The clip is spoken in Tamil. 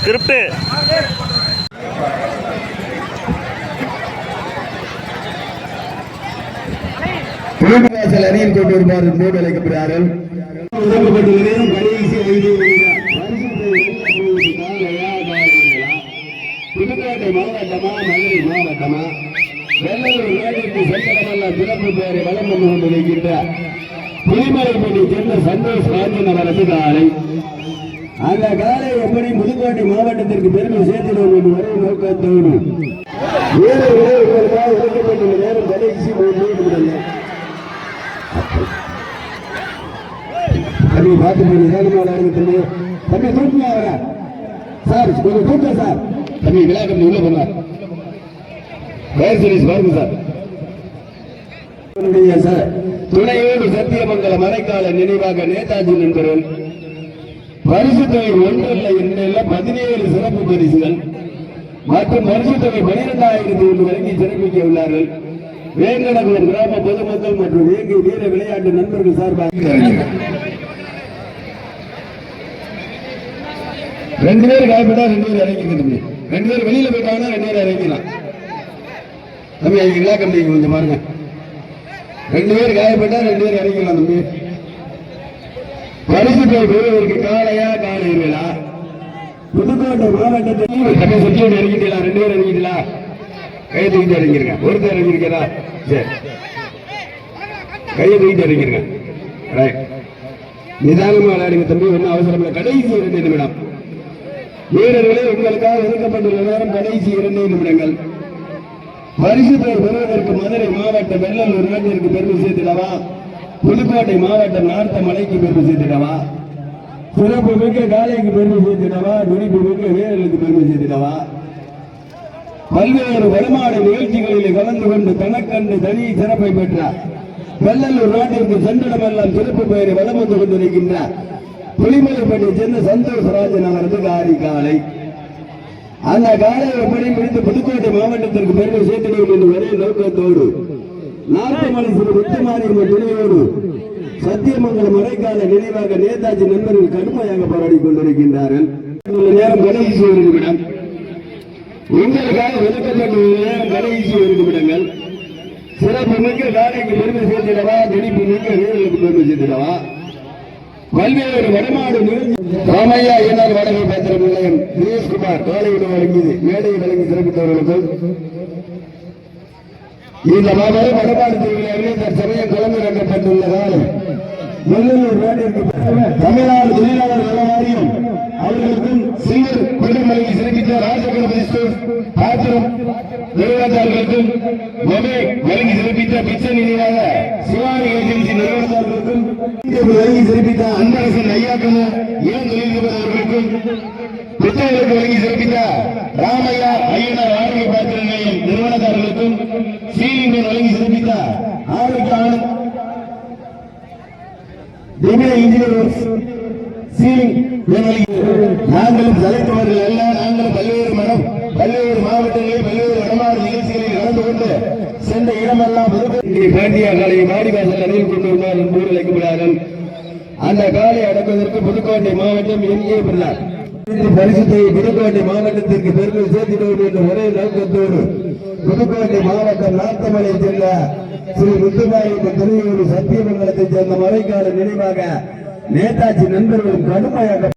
ஸ்கிரிப்ட் வாசல் அணியில் கொண்டு வருமாறு மூடு அழைக்கப்படுகிறார்கள் புதுக்கோட்டை மாவட்டமா மதுரை மாவட்டமா? வெள்ளூர் வேலைக்கு சென்றடமெல்லாம் சிறப்பு பெயரை வளம் பண்ணி கொண்டிருக்கின்ற புலிமலைப்பட்டி சென்ற சந்தோஷ் ராஜன் அவரது காலை. அந்த காலை எப்படி புதுக்கோட்டை மாவட்டத்திற்கு பெருமை சேர்த்திடும் என்று வரை நோக்கத்தோடு. வீரர்களே உங்களுக்காக ஒதுக்கப்பட்டுள்ள நேரம் கடைசி தம்பி பார்த்து போய் நிதானமாக தம்பி? தம்பி தூக்குங்க அவரை. சார் கொஞ்சம் சார். தம்பி விழா கம்பி உள்ள போங்க. ஃபயர் சர்வீஸ் பாருங்க சார். சார் துணையோடு சத்தியமங்கல மறைக்கால நினைவாக நேதாஜி நண்பர்கள் பரிசு தொகை இல்லை இரண்டில் பதினேழு சிறப்பு பரிசுகள் மற்றும் பரிசு தொகை பனிரெண்டாயிரத்தி ஒன்று வழங்கி சிறப்பிக்க உள்ளார்கள். வேங்கடகுளம் கிராம பொதுமக்கள் மற்றும் வேங்கை வீர விளையாட்டு நண்பர்கள் சார்பாக ரெண்டு பேர் காயப்பட்டா ரெண்டு பேர் இறங்கிங்க தம்பி ரெண்டு பேர் வெளியில போயிட்டாங்கன்னா ரெண்டு பேர் இறங்கிக்கலாம் தம்பி அது இல்லா கம்பி கொஞ்சம் பாருங்க. ரெண்டு பேர் காயப்பட்டா ரெண்டு பேர் இறங்கிக்கலாம் தம்பி. பரிசு தொகை பெறுவதற்கு காலையா காலை புதுக்கோட்டை மாவட்டத்தில் தம்பி சுற்றி இறங்கிட்டீங்களா? ரெண்டு பேர் இறங்கிட்டீங்களா? கையை தூக்கிட்டு இறங்கிருங்க. ஒருத்தர் இறங்கிருக்கிறா சரி. கையை தூக்கிட்டு இறங்கிருங்க. ரைட் நிதானமா விளையாடுங்க தம்பி ஒன்றும் அவசரம் இல்லை. கடைசி இரண்டு நிமிடம். வீரர்களே உங்களுக்காக ஒதுக்கப்பட்டுள்ள நேரம் கடைசி இரண்டு நிமிடங்கள். பரிசு பெயர் பெறுவதற்கு மதுரை மாவட்டம் ஒரு நாட்டிற்கு பெருமை சேர்த்திடவா புதுக்கோட்டை மாவட்டம் நார்த்த மலைக்கு பெருமை சேர்த்திடவா? சிறப்பு மிக்க காலைக்கு பெருமை சேர்த்திடவா? துடிப்பு மிக்க வீரர்களுக்கு பெருமை சேர்த்திடவா? பல்வேறு வருமான நிகழ்ச்சிகளில் கலந்து கொண்டு தனக்கண்டு தனி சிறப்பை பெற்றார் வெள்ளலூர் நாட்டிற்கு சென்றிடமெல்லாம் சிறப்பு பெயரை வளம் வந்து கொண்டிருக்கின்றார் புலிமலைப்பட்டியை சேர்ந்த சந்தோஷ் ராஜன் அவரது காரி காலை அந்த காலையை எப்படி முடித்து புதுக்கோட்டை மாவட்டத்திற்கு பெருமை சேர்த்திடுவோம் என்று ஒரே நோக்கத்தோடு நாற்பமலை சிறு முத்துமாரியம்மன் துணையோடு சத்தியமங்கலம் மறைக்கால நினைவாக நேதாஜி நண்பர்கள் கடுமையாக போராடி கொண்டிருக்கின்றார்கள். நேரம் கடைசி ஒரு விடம் உங்களுக்காக ஒதுக்கப்பட்ட நேரம் கடைசி ஒரு விடங்கள் சிறப்பு மிக்க காலைக்கு பெருமை சேர்த்திடவா? திணிப்பு மிக்க வீரர்களுக்கு பெருமை சேர்த்திடவா? பல்வேறு வடமாடு ராமையா என்னால் வடகை பேசுற நிலையம் தினேஷ்குமார் காலையில் வழங்கியது. மேடையை வழங்கி சிறப்பித்தவர்களுக்கும் இந்த மாபெரும் வடபாடு திருவிழாவிலே தற்சமயம் களமிறக்கப்பட்டுள்ள காலம் வெள்ளலூர் தமிழ்நாடு தொழிலாளர் நல வாரியம் அவர்களுக்கும் சிங்கர் பீடம் சிறப்பித்த ராஜகணபதி ஸ்டோர் பாத்திரம் நிறுவனத்தார்களுக்கும் மொபைல் வழங்கி சிறப்பித்த பிச்சை நினைவாக சிவானி ஏஜென்சி நிறுவனத்தார்களுக்கும் வழங்கி சிறப்பித்த அன்பரசன் ஐயாக்கம இளம் தொழில் அவர்களுக்கும் புத்தகங்களுக்கு வழங்கி சிறப்பித்த ராமையா ஐயனார் ஆரோக்கிய பாத்திர நிலையம் நிறுவனத்தார்களுக்கும் சீலிங்கன் வழங்கி சிறப்பித்த ஆரோக்கிய ஆனந்த் திவ்ய இன்ஜினியர் ஒர்க்ஸ் சீலிங் நாங்களும் தலைத்தவர்கள் அல்ல நாங்களும் பல்வேறு மனம் பல்வேறு மாவட்டங்களில் பல்வேறு வடமாறு நிகழ்ச்சிகளில் கலந்து கொண்டு சென்ற இடமெல்லாம் பாண்டியா காலையை மாடிவாசல் அணியில் கொண்டு வருமாறு என்போர் அழைக்கப்படுகிறார்கள். அந்த காலை அடக்குவதற்கு புதுக்கோட்டை மாவட்டம் எங்கே பிள்ளார் பரிசுத்தை புதுக்கோட்டை மாவட்டத்திற்கு பெருமை சேர்த்திடுவது என்ற ஒரே நோக்கத்தோடு புதுக்கோட்டை மாவட்டம் நாத்தமலை சென்ற ஸ்ரீ முத்துமாரி துணையோடு சத்தியமங்கலத்தை சேர்ந்த மறைக்கால நினைவாக நேதாஜி நண்பர்களும் கடுமையாக